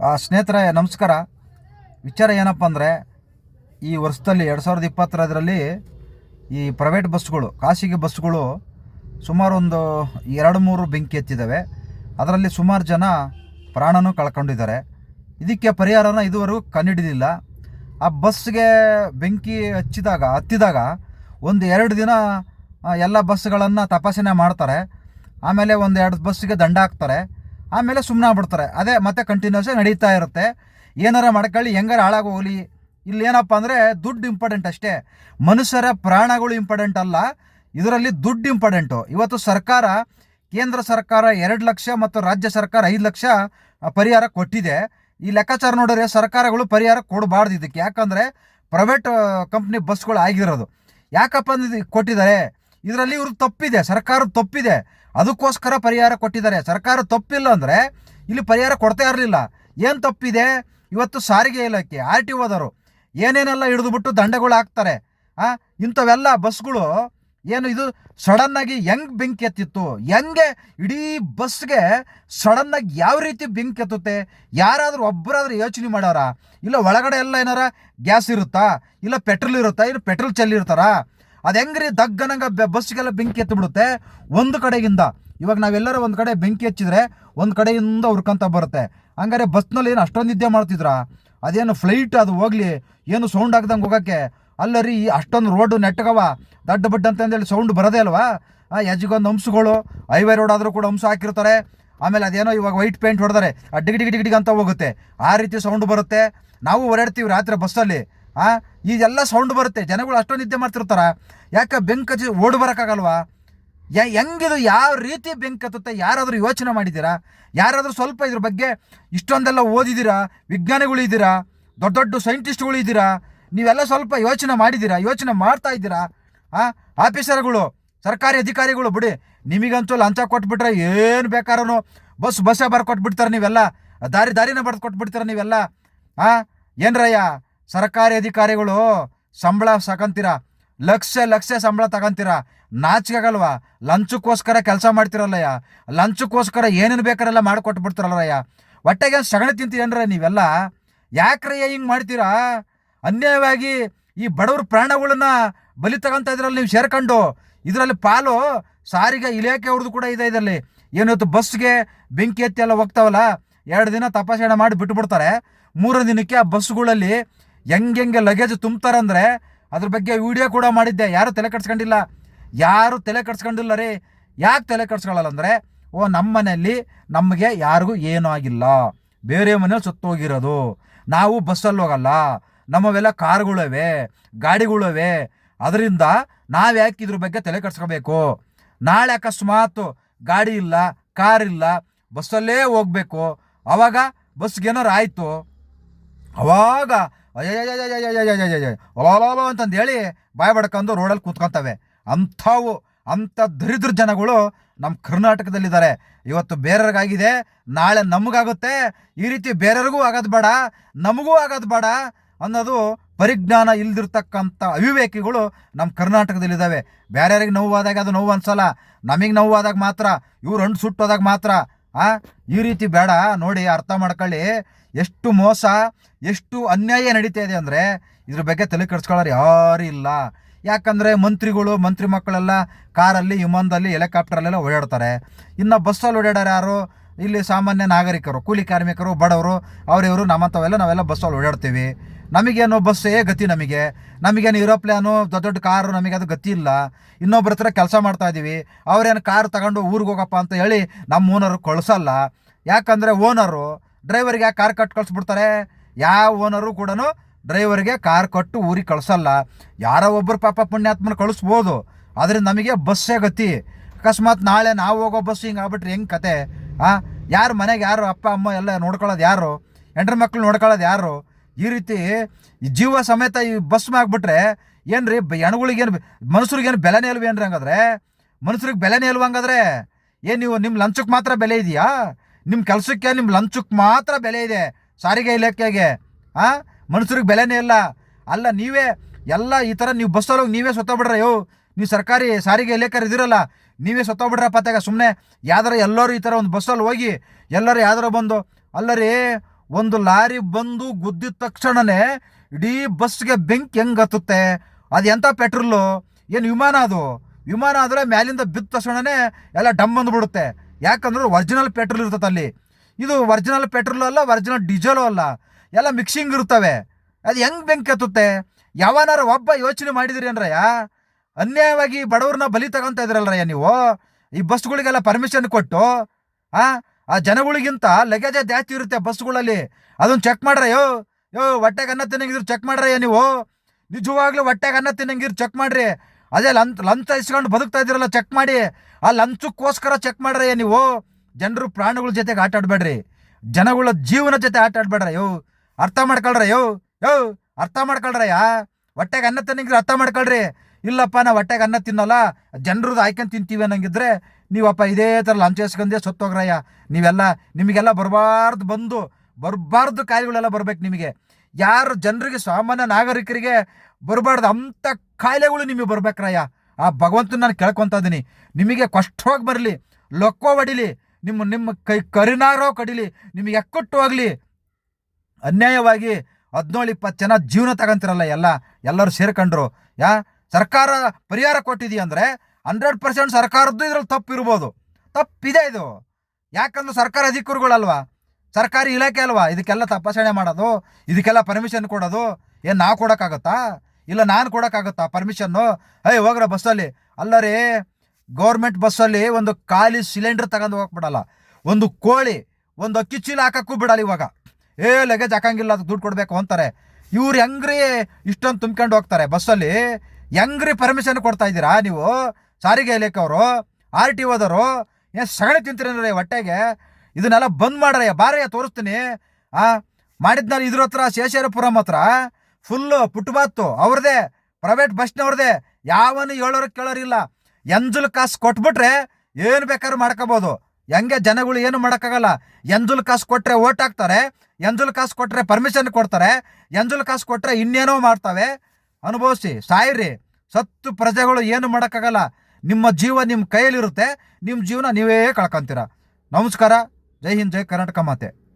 ಸ್ನೇಹಿತರೆ, ನಮಸ್ಕಾರ. ವಿಚಾರ ಏನಪ್ಪ ಅಂದರೆ, ಈ ವರ್ಷದಲ್ಲಿ ಎರಡು ಸಾವಿರದ ಇಪ್ಪತ್ತರದರಲ್ಲಿ ಈ ಪ್ರೈವೇಟ್ ಬಸ್ಗಳು ಖಾಸಗಿ ಬಸ್ಗಳು ಸುಮಾರು ಒಂದು ಎರಡು ಮೂರು ಬೆಂಕಿ ಎತ್ತಿದ್ದಾವೆ. ಅದರಲ್ಲಿ ಸುಮಾರು ಜನ ಪ್ರಾಣನೂ ಕಳ್ಕೊಂಡಿದ್ದಾರೆ. ಇದಕ್ಕೆ ಪರಿಹಾರನ ಇದುವರೆಗೂ ಕಂಡುಹಿಡಿದಿಲ್ಲ ಆ ಬಸ್ಗೆ ಬೆಂಕಿ ಹಚ್ಚಿದಾಗ, ಹತ್ತಿದಾಗ ಒಂದು ಎರಡು ದಿನ ಎಲ್ಲ ಬಸ್ಗಳನ್ನು ತಪಾಸಣೆ ಮಾಡ್ತಾರೆ. ಆಮೇಲೆ ಒಂದು ಎರಡು ಬಸ್ಸಿಗೆ ದಂಡ ಹಾಕ್ತಾರೆ. ಆಮೇಲೆ ಸುಮ್ಮನೆ ಆಗ್ಬಿಡ್ತಾರೆ. ಅದೇ ಮತ್ತೆ ಕಂಟಿನ್ಯೂಸ್ ನಡೀತಾ ಇರುತ್ತೆ. ಏನಾರ ಮಾಡ್ಕೊಳ್ಳಿ, ಹೆಂಗಾರ ಹಾಳಾಗೋಗಲಿ. ಇಲ್ಲಿ ಏನಪ್ಪ ಅಂದರೆ ದುಡ್ಡು ಇಂಪಾರ್ಟೆಂಟ್ ಅಷ್ಟೇ. ಮನುಷ್ಯರ ಪ್ರಾಣಗಳು ಇಂಪಾರ್ಟೆಂಟ್ ಅಲ್ಲ. ಇದರಲ್ಲಿ ದುಡ್ಡು ಇಂಪಾರ್ಟೆಂಟು ಇವತ್ತು ಸರ್ಕಾರ, ಕೇಂದ್ರ ಸರ್ಕಾರ ಎರಡು ಲಕ್ಷ ಮತ್ತು ರಾಜ್ಯ ಸರ್ಕಾರ ಐದು ಲಕ್ಷ ಪರಿಹಾರ ಕೊಟ್ಟಿದೆ. ಈ ಲೆಕ್ಕಾಚಾರ ನೋಡಿದ್ರೆ ಸರ್ಕಾರಗಳು ಪರಿಹಾರ ಕೊಡಬಾರ್ದು ಇದಕ್ಕೆ. ಯಾಕಂದರೆ ಪ್ರೈವೇಟ್ ಕಂಪ್ನಿ ಬಸ್ಗಳು ಆಗಿರೋದು. ಯಾಕಪ್ಪ ಅಂದ್ರೆ ಕೊಟ್ಟಿದ್ದಾರೆ? ಇದರಲ್ಲಿ ಇವರು ತಪ್ಪಿದೆ, ಸರ್ಕಾರ ತಪ್ಪಿದೆ. ಅದಕ್ಕೋಸ್ಕರ ಪರಿಹಾರ ಕೊಟ್ಟಿದ್ದಾರೆ. ಸರ್ಕಾರ ತಪ್ಪಿಲ್ಲ ಅಂದರೆ ಇಲ್ಲಿ ಪರಿಹಾರ ಕೊಡ್ತಾ ಇರಲಿಲ್ಲ. ಏನು ತಪ್ಪಿದೆ? ಇವತ್ತು ಸಾರಿಗೆ ಇಲಾಖೆ, ಆರ್ ಟಿ ಓದವರು ಏನೇನೆಲ್ಲ ಹಿಡಿದುಬಿಟ್ಟು ದಂಡಗಳು ಹಾಕ್ತಾರೆ ಹಾಂ ಇಂಥವೆಲ್ಲ ಬಸ್ಗಳು ಏನು ಇದು ಸಡನ್ನಾಗಿ ಹೆಂಗೆ ಬೆಂಕಿ ಎತ್ತಿತ್ತು? ಹೆಂಗೆ ಇಡೀ ಬಸ್ಗೆ ಸಡನ್ನಾಗಿ ಯಾವ ರೀತಿ ಬೆಂಕಿ ಎತ್ತುತ್ತೆ? ಯಾರಾದರೂ ಒಬ್ಬರಾದ್ರೂ ಯೋಚನೆ ಮಾಡೋರಾ? ಇಲ್ಲ ಒಳಗಡೆ ಎಲ್ಲ ಏನಾರ ಗ್ಯಾಸ್ ಇರುತ್ತಾ? ಇಲ್ಲ ಪೆಟ್ರೋಲ್ ಇರುತ್ತಾ? ಇಲ್ಲ ಪೆಟ್ರೋಲ್ ಚೆಲ್ಲಿರ್ತಾರಾ ಅದು ಹೆಂಗ್ರಿ ದಗ್ಗನಂಗ ಬಸ್ಗೆಲ್ಲ ಬೆಂಕಿ ಎತ್ತಿಬಿಡುತ್ತೆ? ಒಂದು ಕಡೆಗಿಂದ ಇವಾಗ ನಾವೆಲ್ಲರೂ ಒಂದು ಕಡೆ ಬೆಂಕಿ ಹಚ್ಚಿದ್ರೆ ಒಂದು ಕಡೆಯಿಂದ ಹುರ್ಕೊಂತ ಬರುತ್ತೆ. ಹಂಗಾರೆ ಬಸ್ನಲ್ಲಿ ಏನು ಅಷ್ಟೊಂದು ನಿದ್ದೆ ಮಾಡ್ತಿದ್ರಾ? ಅದೇನು ಫ್ಲೈಟ್ ಅದು ಹೋಗ್ಲಿ, ಏನು ಸೌಂಡ್ ಹಾಕ್ದಂಗೆ ಹೋಗೋಕ್ಕೆ? ಅಲ್ಲರಿ ಅಷ್ಟೊಂದು ರೋಡು ನೆಟ್ಟಗವ ದಡ್ಡ ಬಡ್ಡ ಅಂತಂದೇಳಿ ಸೌಂಡ್ ಬರೋದೇ ಅಲ್ವಾ? ಯಜ್ಗೊಂದು ಹಂಸಗಳು ಹೈವೇ ರೋಡ್ ಆದರೂ ಕೂಡ ಹಂಸ ಹಾಕಿರ್ತಾರೆ. ಆಮೇಲೆ ಅದೇನೋ ಇವಾಗ ವೈಟ್ ಪೇಂಟ್ ಹೊಡೆದಾರೆ ಡಿಗಿ ಅಂತ ಹೋಗುತ್ತೆ. ಆ ರೀತಿ ಸೌಂಡ್ ಬರುತ್ತೆ. ನಾವು ಓಡಾಡ್ತೀವಿ ರಾತ್ರಿ ಬಸ್ಸಲ್ಲಿ. ಆ? ಇದೆಲ್ಲ ಸೌಂಡ್ ಬರುತ್ತೆ. ಜನಗಳು ಅಷ್ಟೊಂದು ನಿದ್ದೆ ಮಾಡ್ತಿರ್ತಾರೆ. ಯಾಕೆ ಬೆಂಕ್ ಹಚ್ಚಿ ಓಡ್ ಬರೋಕ್ಕಾಗಲ್ವಾ? ಯಾ, ಹೆಂಗಿದು, ಯಾವ ರೀತಿ ಬೆಂಕ್ ಹತ್ತುತ್ತೆ? ಯಾರಾದರೂ ಯೋಚನೆ ಮಾಡಿದ್ದೀರಾ? ಯಾರಾದರೂ ಸ್ವಲ್ಪ ಇದ್ರ ಬಗ್ಗೆ ಇಷ್ಟೊಂದೆಲ್ಲ ಓದಿದ್ದೀರಾ? ವಿಜ್ಞಾನಿಗಳು ಇದ್ದೀರಾ? ದೊಡ್ಡ ದೊಡ್ಡ ಸೈಂಟಿಸ್ಟ್ಗಳು ಇದ್ದೀರಾ? ನೀವೆಲ್ಲ ಸ್ವಲ್ಪ ಯೋಚನೆ ಮಾಡಿದ್ದೀರಾ? ಯೋಚನೆ ಮಾಡ್ತಾ ಇದ್ದೀರಾ? ಆ? ಆಫೀಸರ್ಗಳು, ಸರ್ಕಾರಿ ಅಧಿಕಾರಿಗಳು, ಬಿಡಿ, ನಿಮಗಂತೂ ಲಂಚ ಕೊಟ್ಬಿಟ್ರೆ ಏನು ಬೇಕಾರೂ ಬಸ್ ಬಸ್ಸೇ ಬರ್ಕೊಟ್ಬಿಡ್ತಾರೆ ನೀವೆಲ್ಲ. ದಾರಿ, ದಾರಿನೇ ಬರ್ದು ಕೊಟ್ಬಿಡ್ತಾರೆ ನೀವೆಲ್ಲ. ಹಾಂ ಏನ್ರಯ್ಯ? ಸರ್ಕಾರಿ ಅಧಿಕಾರಿಗಳು ಸಂಬಳ ಸಾಕಂತೀರ? ಲಕ್ಷ ಲಕ್ಷ ಸಂಬಳ ತಗೊಂತೀರ? ನಾಚಿಕೆಗಲ್ವಾ? ಲಂಚಕ್ಕೋಸ್ಕರ ಕೆಲಸ ಮಾಡ್ತಿರಲ್ಲಯ್ಯ? ಲಂಚಕ್ಕೋಸ್ಕರ ಏನೇನು ಬೇಕಾರೆಲ್ಲ ಮಾಡಿಕೊಟ್ಟು ಬಿಡ್ತಿರಲ್ಲಯ್ಯ ಒಟ್ಟೆಗೆ ಸಗಣಿ ತಿಂತೀರೇನ್ರ ನೀವೆಲ್ಲ? ಯಾಕ್ರಯ್ಯ ಹಿಂಗೆ ಮಾಡ್ತೀರಾ? ಅನ್ಯಾಯವಾಗಿ ಈ ಬಡವ್ರ ಪ್ರಾಣಗಳನ್ನ ಬಲಿ ತಗೊಂತ ಇದ್ರಲ್ಲಿ ನೀವು ಸೇರ್ಕೊಂಡು, ಇದರಲ್ಲಿ ಪಾಲು ಸಾರಿಗೆ ಇಲಾಖೆ ಅವ್ರದ್ದು ಕೂಡ ಇದೆ ಇದರಲ್ಲಿ. ಏನಿವತ್ತು ಬಸ್ಗೆ ಬೆಂಕಿ ಎತ್ತಿ ಎಲ್ಲ ಹೋಗ್ತಾವಲ್ಲ, ಎರಡು ದಿನ ತಪಾಸಣೆ ಮಾಡಿ ಬಿಟ್ಟುಬಿಡ್ತಾರೆ ಮೂರು ದಿನಕ್ಕೆ ಆ ಬಸ್ಗಳಲ್ಲಿ ಹೆಂಗೆಂಗೆ ಲಗೇಜ್ ತುಂಬ್ತಾರಂದ್ರೆ ಅದ್ರ ಬಗ್ಗೆ ವಿಡಿಯೋ ಕೂಡ ಮಾಡಿದ್ದೆ. ಯಾರು ತಲೆ ಕಟ್ಸ್ಕೊಂಡಿಲ್ಲ ಯಾರು ತಲೆ ಕಟ್ಸ್ಕೊಂಡಿಲ್ಲ ರೀ? ಯಾಕೆ ತಲೆ ಕಟ್ಸ್ಕೊಳ್ಳಲ್ಲ ಅಂದರೆ, ಓ ನಮ್ಮ ಮನೆಯಲ್ಲಿ ನಮಗೆ ಯಾರಿಗೂ ಏನೂ ಆಗಿಲ್ಲ. ಬೇರೆ ಮನೇಲಿ ಸುತ್ತೋಗಿರೋದು. ನಾವು ಬಸ್ಸಲ್ಲಿ ಹೋಗಲ್ಲ. ನಮ್ಮವೆಲ್ಲ ಕಾರ್ಗಳವೆ ಗಾಡಿಗಳವೆ ಅದರಿಂದ ನಾವು ಯಾಕೆ ಇದ್ರ ಬಗ್ಗೆ ತಲೆ ಕಟ್ಸ್ಕೋಬೇಕು ನಾಳೆ ಅಕಸ್ಮಾತ್ ಗಾಡಿ ಇಲ್ಲ, ಕಾರ್ ಇಲ್ಲ ಬಸ್ಸಲ್ಲೇ ಹೋಗಬೇಕು. ಆವಾಗ ಬಸ್ಗೇನಾರು ಆಯಿತು? ಅವಾಗ ಅಯ್ಯಯ್ಯಯ್ಯಯ್ಯಯ್ಯಯ್ಯಯ್ಯಯ್ಯ ಒಲೋಲೋಲೋ ಅಂತಂದು ಹೇಳಿ ಬಾಯ್ ಬಡ್ಕೊಂಡು ರೋಡಲ್ಲಿ ಕೂತ್ಕೊತವೆ ಅಂಥವು ಅಂಥ ದರಿದ್ರ ಜನಗಳು ನಮ್ಮ ಕರ್ನಾಟಕದಲ್ಲಿದ್ದಾರೆ ಇವತ್ತು ಬೇರೆಯವ್ರಿಗಾಗಿದೆ ನಾಳೆ ನಮಗಾಗುತ್ತೆ ಈ ರೀತಿ ಬೇರೆಯವ್ರಿಗೂ ಆಗೋದು ಬೇಡ ನಮಗೂ ಆಗೋದು ಬೇಡ ಅನ್ನೋದು ಪರಿಜ್ಞಾನ ಇಲ್ದಿರ್ತಕ್ಕಂಥ ಅವಿವೇಕಿಗಳು ನಮ್ಮ ಕರ್ನಾಟಕದಲ್ಲಿದ್ದಾವೆ ಬೇರೆಯವ್ರಿಗೆ ಆದಾಗ ಅದು ನೋವು ಅನ್ಸಲ್ಲ ನಮಗೆ ನೋವಾದಾಗ ಮಾತ್ರ ಇವ್ರು ಹಣ್ಣು ಸುಟ್ಟೋದಾಗ ಮಾತ್ರ ಆ? ಈ ರೀತಿ ಬೇಡ, ನೋಡಿ, ಅರ್ಥ ಮಾಡ್ಕೊಳ್ಳಿ. ಎಷ್ಟು ಮೋಸ, ಎಷ್ಟು ಅನ್ಯಾಯ ನಡೀತಾ ಇದೆ ಅಂದರೆ ಇದ್ರ ಬಗ್ಗೆ ತಲೆ ಕೆಡಿಸ್ಕೊಳ್ಳೋರು ಯಾರೂ ಇಲ್ಲ. ಯಾಕಂದರೆ ಮಂತ್ರಿಗಳು, ಮಂತ್ರಿ ಮಕ್ಕಳೆಲ್ಲ ಕಾರಲ್ಲಿ, ವಿಮಾನದಲ್ಲಿ ಹೆಲಿಕಾಪ್ಟರಲ್ಲೆಲ್ಲ ಓಡಾಡ್ತಾರೆ. ಇನ್ನು ಬಸ್ಸಲ್ಲಿ ಓಡಾಡೋರು ಯಾರು? ಇಲ್ಲಿ ಸಾಮಾನ್ಯ ನಾಗರಿಕರು, ಕೂಲಿ ಕಾರ್ಮಿಕರು, ಬಡವರು, ಅವರಿವರು ನಮ್ಮಂಥವೆಲ್ಲ ನಾವೆಲ್ಲ ಬಸ್ಸಲ್ಲಿ ಓಡಾಡ್ತೀವಿ. ನಮಗೇನು ಬಸ್ಸೇ ಗತಿ ನಮಗೆ. ನಮಗೇನು ಏರೋಪ್ಲೇನು ದೊಡ್ಡ ದೊಡ್ಡ ಕಾರು ನಮಗೆ ಅದು ಗತಿ ಇಲ್ಲ. ಇನ್ನೊಬ್ಬರ ಹತ್ರ ಕೆಲಸ ಮಾಡ್ತಾ ಇದ್ದೀವಿ ಅವ್ರೇನು ಕಾರ್ ತಗೊಂಡು ಊರಿಗೆ ಹೋಗಪ್ಪ ಅಂತ ಹೇಳಿ ನಮ್ಮ ಓನರು ಕಳಿಸಲ್ಲ. ಯಾಕಂದರೆ ಓನರು ಡ್ರೈವರ್ಗೆ ಯಾಕೆ ಕಾರ್ ಕಟ್ಟು ಕಳಿಸ್ಬಿಡ್ತಾರೆ. ಯಾವ ಓನರು ಕೂಡ ಡ್ರೈವರ್ಗೆ ಕಾರ್ ಕೊಟ್ಟು ಊರಿಗೆ ಕಳಿಸಲ್ಲ. ಯಾರೋ ಒಬ್ಬರು ಪಾಪ ಪುಣ್ಯಾತ್ಮನ ಕಳಿಸ್ಬೋದು. ಆದರೆ ನಮಗೆ ಬಸ್ಸೇ ಗತಿ. ಅಕಸ್ಮಾತ್ ನಾಳೆ ನಾವು ಹೋಗೋ ಬಸ್ ಹಿಂಗೆ ಆಗ್ಬಿಟ್ರೆ ಹೆಂಗೆ ಕತೆ? ಆ? ಯಾರು ಮನೆಗೆ ಯಾರು ಅಪ್ಪ, ಅಮ್ಮ ಎಲ್ಲ ನೋಡ್ಕೊಳ್ಳೋದು ಯಾರು? ಹೆಂಡ್ರ ಮಕ್ಳು ನೋಡ್ಕೊಳ್ಳೋದು ಯಾರು? ಈ ರೀತಿ ಜೀವ ಸಮೇತ ಈ ಬಸ್ ಆಗ್ಬಿಟ್ರೆ ರೀ ಹೆಣ್ಗಳಿಗೇನು ಮನುಷ್ಯರಿಗೇನು ಬೆಲೆನೇ ಇಲ್ವೇನ್ರಿ ಹಂಗಾದ್ರೆ? ಮನುಷ್ಯರಿಗೆ ಬೆಲೆನೇ ಇಲ್ವ ಹಂಗಾದ್ರೆ? ಏನು ನೀವು ನಿಮ್ಮ ಲಂಚಕ್ಕೆ ಮಾತ್ರ ಬೆಲೆ ಇದೆಯಾ? ನಿಮ್ಮ ಕೆಲಸಕ್ಕೆ ನಿಮ್ಮ ಲಂಚಕ್ಕೆ ಮಾತ್ರ ಬೆಲೆ ಇದೆ, ಸಾರಿಗೆ ಇಲಾಖೆಗೆ, ಆ? ಮನುಷ್ಯರಿಗೆ ಬೆಲೆನೇ ಇಲ್ಲ. ಅಲ್ಲ, ನೀವೇ ಎಲ್ಲ ಈ ಥರ ನೀವು ಬಸ್ಸಲ್ಲಿ ಹೋಗಿ ನೀವೇ ಬಿಡ್ರಿ ಯೋ ನೀವು ಸರ್ಕಾರಿ ಸಾರಿಗೆ ಇಲಾಖೆ ಇದಿರಲ್ಲ ನೀವೇ ಸತ್ತೋಗ್ಬಿಡ್ರಪ್ಪ ತಾಗ ಸುಮ್ಮನೆ ಯಾವ್ದಾರ ಎಲ್ಲರೂ ಈ ಥರ ಒಂದು ಬಸ್ಸಲ್ಲಿ ಹೋಗಿ ಎಲ್ಲರೂ ಯಾವ್ದಾರ ಬಂದು, ಅಲ್ಲರಿ ಒಂದು ಲಾರಿ ಬಂದು ಗುದ್ದಿದ ತಕ್ಷಣನೇ ಇಡೀ ಬಸ್ಗೆ ಬೆಂಕಿ ಹೆಂಗೆ ಹತ್ತುತ್ತೆ? ಅದು ಎಂಥ ಪೆಟ್ರೋಲು ಏನು ವಿಮಾನ ಅದು? ವಿಮಾನ ಆದರೆ ಮ್ಯಾಲಿಂದ ಬಿದ್ದ ತಕ್ಷಣನೇ ಎಲ್ಲ ಡಮ್ ಬಂದ್ಬಿಡುತ್ತೆ. ಯಾಕಂದ್ರೆ ಒರಿಜಿನಲ್ ಪೆಟ್ರೋಲ್ ಇರ್ತದೆ ಅಲ್ಲಿ. ಇದು ಒರಿಜಿನಲ್ ಪೆಟ್ರೋಲು ಅಲ್ಲ ಒರಿಜಿನಲ್ ಡೀಸೆಲು ಅಲ್ಲ. ಎಲ್ಲ ಮಿಕ್ಸಿಂಗ್ ಇರ್ತವೆ ಅದು ಹೆಂಗ್ ಬೆಂಕಿ ಹತ್ತುತ್ತೆ? ಯಾವನಾರ ಒಬ್ಬ ಯೋಚನೆ ಮಾಡಿದಿರಿ ಅನ್ರಯ್ಯ ಅನ್ಯಾಯವಾಗಿ ಬಡವ್ರನ್ನ ಬಲಿ ತಗೊಂತ ಇದ್ರಲ್ರಯ್ಯ ನೀವು? ಈ ಬಸ್ಗಳಿಗೆಲ್ಲ ಪರ್ಮಿಷನ್ ಕೊಟ್ಟು, ಆ ಆ ಜನಗಳಿಗಿಂತ ಲಗೇಜ್ ಜಾಸ್ತಿ ಇರುತ್ತೆ ಬಸ್ಗಳಲ್ಲಿ. ಅದನ್ನ ಚೆಕ್ ಮಾಡ್ರಯ್ಯೋ ಯೋ ಹೊಟ್ಟೆಗೆ ಅನ್ನ ತಿನ್ನಂಗಿದ್ರು ಚೆಕ್ ಮಾಡ್ರಯ್ಯ ನೀವು? ನಿಜವಾಗ್ಲೂ ಹೊಟ್ಟೆಗೆ ಅನ್ನ ತಿನ್ನಂಗಿದ್ರು ಚೆಕ್ ಮಾಡ್ರಿ. ಅದೇ ಲಂಚ್ ಲಂಚ ಇಸ್ಕೊಂಡು ಬದುಕ್ತಾ ಇದ್ದೀರಲ್ಲ ಚೆಕ್ ಮಾಡಿ. ಆ ಲಂಚಕ್ಕೋಸ್ಕರ ಚೆಕ್ ಮಾಡ್ರಯ್ಯ ನೀವು? ಜನರು ಪ್ರಾಣಿಗಳ ಜೊತೆಗೆ ಆಟ ಆಡ್ಬೇಡ್ರಿ. ಜನಗಳ ಜೀವನ ಜೊತೆ ಆಟ ಆಡ್ಬೇಡ್ರ, ಯೋ. ಅರ್ಥ ಮಾಡ್ಕೊಳ್ರ, ಯೋ ಯೋ, ಅರ್ಥ ಮಾಡ್ಕೊಳ್ರಯ್ಯ? ಹೊಟ್ಟೆಗೆ ಅನ್ನ ತಿನ್ನಂಗಿದ್ರೆ ಅರ್ಥ ಮಾಡ್ಕೊಳ್ರಿ. ಇಲ್ಲಪ್ಪ ನಾವು ಹೊಟ್ಟೆಗೆ ಅನ್ನ ತಿನ್ನಲ್ಲ ಜನರದ್ದು ಆಯ್ಕೊಂಡು ತಿಂತೀವಿ ಅನ್ನಂಗಿದ್ರೆ, ನೀವಪ್ಪ ಇದೇ ಥರ ಲಂಚ ಇಸ್ಕೊಂಡೆ ಸತ್ತೋಗ್ರಯ್ಯ ನೀವೆಲ್ಲ, ನಿಮಗೆಲ್ಲ ಬರಬಾರ್ದು ಬಂದು, ಬರಬಾರ್ದು ಕಾಯಿಲೆಗಳೆಲ್ಲ ಬರಬೇಕು ನಿಮಗೆ. ಯಾರು ಜನರಿಗೆ ಸಾಮಾನ್ಯ ನಾಗರಿಕರಿಗೆ ಬರಬಾರ್ದು ಅಂಥ ಕಾಯಿಲೆಗಳು ನಿಮಗೆ ಬರ್ಬೇಕ್ರಯ್ಯ ಆ ಭಗವಂತನ ನಾನು ಕೇಳ್ಕೊತ ಇದ್ದೀನಿ ನಿಮಗೆ ಕಷ್ಟವಾಗಿ ಬರಲಿ, ಲೊಕ್ಕೋ ಹೊಡಿಲಿ, ನಿಮ್ಮ ನಿಮ್ಮ ಕೈ ಕರಿನಾರೋ ಕಡಿಲಿ, ನಿಮಗೆ ಎಕ್ಕಟ್ಟು ಹೋಗಲಿ. ಅನ್ಯಾಯವಾಗಿ ಹದಿನೇಳು ಇಪ್ಪತ್ತು ಜನ ಜೀವನ ತಗೊಂತಿರಲ್ಲ ಎಲ್ಲ, ಎಲ್ಲರೂ ಸೇರ್ಕೊಂಡ್ರು. ಯಾ ಸರ್ಕಾರ ಪರಿಹಾರ ಕೊಟ್ಟಿದೀಯ ಅಂದರೆ ಹಂಡ್ರೆಡ್ ಪರ್ಸೆಂಟ್ ಸರ್ಕಾರದ್ದು ಇದ್ರಲ್ಲಿ ತಪ್ಪು ಇರ್ಬೋದು ತಪ್ಪಿದೆ ಇದು. ಯಾಕಂದ್ರೆ ಸರ್ಕಾರ ಅಧಿಕಾರಿಗಳಲ್ವಾ? ಸರ್ಕಾರಿ ಇಲಾಖೆ ಅಲ್ವಾ? ಇದಕ್ಕೆಲ್ಲ ತಪಾಸಣೆ ಮಾಡೋದು, ಇದಕ್ಕೆಲ್ಲ ಪರ್ಮಿಷನ್ ಕೊಡೋದು. ಏನು ನಾವು ಕೊಡೋಕ್ಕಾಗತ್ತಾ? ಇಲ್ಲ ನಾನು ಕೊಡೋಕ್ಕಾಗತ್ತಾ ಪರ್ಮಿಷನ್ನು ಅಯ್ಯ ಹೋಗ್ರ ಬಸ್ಸಲ್ಲಿ ಅಲ್ಲ. ರೀ ಗೌರ್ಮೆಂಟ್ ಬಸ್ಸಲ್ಲಿ ಒಂದು ಖಾಲಿ ಸಿಲಿಂಡರ್ ತಗೊಂಡು ಹೋಗ್ಬಿಡಲ್ಲ ಒಂದು ಕೋಳಿ, ಒಂದು ಅಕ್ಕಿ ಚೀಲ ಹಾಕಕ್ಕೂ ಬಿಡಲ್ಲ ಇವಾಗ. ಏ ಲಗೇಜ್ ಹಾಕಂಗಿಲ್ಲ ಅದಕ್ಕೆ ದುಡ್ಡು ಕೊಡಬೇಕು ಅಂತಾರೆ. ಇವ್ರು ಹೆಂಗ್ರಿ ಇಷ್ಟೊಂದು ತುಂಬ್ಕೊಂಡು ಹೋಗ್ತಾರೆ? ಬಸ್ಸಲ್ಲಿ ಹೆಂಗ್ರಿ ಪರ್ಮಿಷನ್ ಕೊಡ್ತಾ ಇದ್ದೀರಾ ನೀವು? ಸಾರಿಗೆ ಇಲಾಖೆಯವರು ಆರ್ ಟಿ ಓದವರು ಏನು ಸಗಣಿ ತಿಂತೀರೇನ್ರಿ ಹೊಟ್ಟೆಗೆ? ಇದನ್ನೆಲ್ಲ ಬಂದ್ ಮಾಡ್ರಯ್ಯ ಬಾರಯ್ಯ, ತೋರಿಸ್ತೀನಿ. ಆ, ಮಾಡಿದ್ನಲ್ಲಿ ಇದ್ರ ಹತ್ರ, ಶೇಷೇರಪುರಂ ಹತ್ರ. ಫುಲ್ಲು ಪುಟ್ಬಾತು, ಅವ್ರದೇ ಪ್ರೈವೇಟ್ ಬಸ್ನವ್ರದೇ ಯಾವನು ಹೇಳೋರು ಕೇಳೋರಿಲ್ಲ. ಎಂಜುಲ್ ಕಾಸು ಕೊಟ್ಬಿಟ್ರೆ ಏನು ಬೇಕಾದ್ರೂ ಮಾಡ್ಕೋಬೋದು. ಹೆಂಗೆ ಜನಗಳು ಏನು ಮಾಡೋಕ್ಕಾಗಲ್ಲ. ಎಂಜುಲ್ ಕಾಸು ಕೊಟ್ಟರೆ ಓಟ್ ಹಾಕ್ತಾರೆ, ಎಂಜುಲ್ ಕಾಸು ಕೊಟ್ಟರೆ ಪರ್ಮಿಷನ್ ಕೊಡ್ತಾರೆ, ಎಂಜುಲ್ ಕಾಸು ಕೊಟ್ಟರೆ ಇನ್ನೇನೋ ಮಾಡ್ತವೆ. ಅನುಭವಿಸಿ, ಸಾಯಿರಿ. ಸತ್ತು ಪ್ರಜೆಗಳು ಏನು ಮಾಡೋಕ್ಕಾಗಲ್ಲ. ನಿಮ್ಮ ಜೀವ ನಿಮ್ಮ ಕೈಯಲ್ಲಿರುತ್ತೆ. ನಿಮ್ಮ ಜೀವನ ನೀವೇ ಕಳ್ಕೊಂತೀರ. ನಮಸ್ಕಾರ. ಜೈ ಹಿಂದ್, ಜೈ ಕರ್ನಾಟಕ ಮಾತೆ.